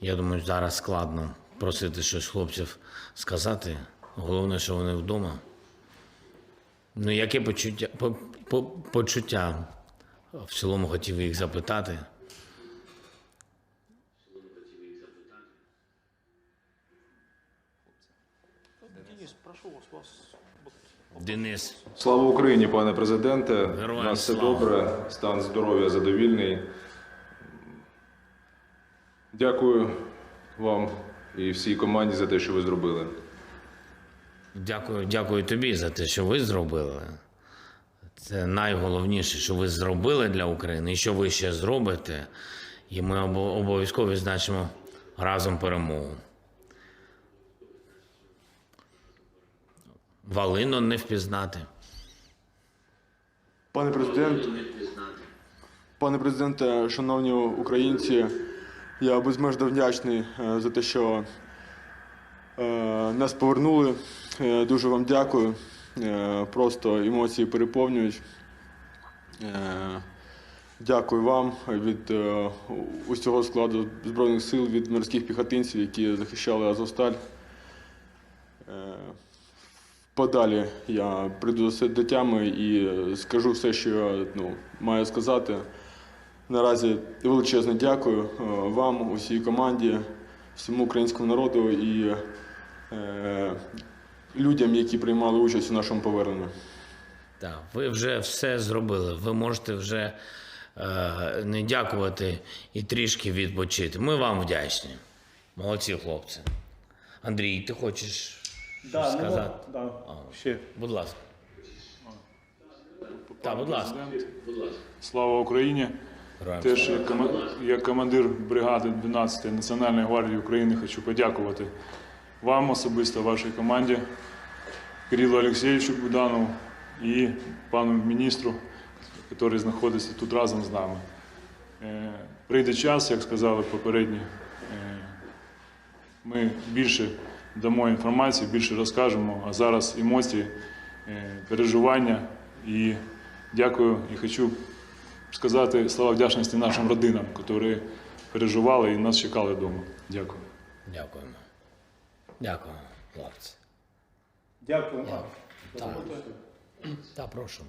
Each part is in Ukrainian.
Я думаю, зараз складно просити щось хлопців сказати. Головне, що вони вдома. Ну, яке почуття, по, по, почуття в цілому хотів їх запитати. Денис, Слава Україні, пане президенте. Героям У нас все слава. добре, стан здоров'я задовільний. Дякую вам і всій команді за те, що ви зробили. дякую, дякую тобі за те, що ви зробили. Це найголовніше, що ви зробили для України і що ви ще зробите. І ми обов'язково відзначимо разом перемогу. Валино не впізнати. Пане президент, пане президенте, шановні українці, я безмежно вдячний е, за те, що е, нас повернули. Е, Дуже вам дякую. Просто емоції переповнюють. Дякую вам від усього складу Збройних сил, від морських піхотинців, які захищали Азовсталь. Подалі я прийду до тями і скажу все, що я ну, маю сказати. Наразі величезне дякую е, вам, усій команді, всьому українському народу і е, людям, які приймали участь у нашому поверненні. Так, ви вже все зробили. Ви можете вже е, не дякувати і трішки відпочити. Ми вам вдячні. Молодці хлопці. Андрій, ти хочеш Да, щось ну, сказати? да, А. ще. Будь ласка. Так, будь ласка. Слава Україні! Теж як, командир бригади 12-ї Національної гвардії України хочу подякувати вам особисто, вашій команді, Кирилу Олексійовичу Буданову і пану міністру, який знаходиться тут разом з нами. Е, Прийде час, як сказали попередні, е, ми більше дамо інформації, більше розкажемо, а зараз емоції, е, переживання і дякую і хочу сказати слова вдячності нашим родинам, які переживали і нас чекали вдома. Дякую. Дякуємо. Дякую, хлопці. Дякую. Так. Та прошу.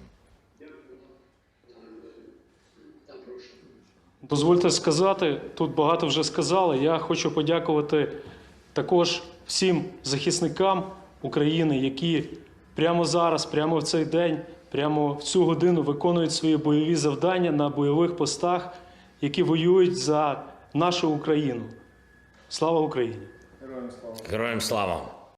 Дозвольте сказати, тут багато вже сказали. Я хочу подякувати також всім захисникам України, які прямо зараз, прямо в цей день, прямо в цю годину виконують свої бойові завдання на бойових постах, які воюють за нашу Україну. Слава Україні! Героям слава.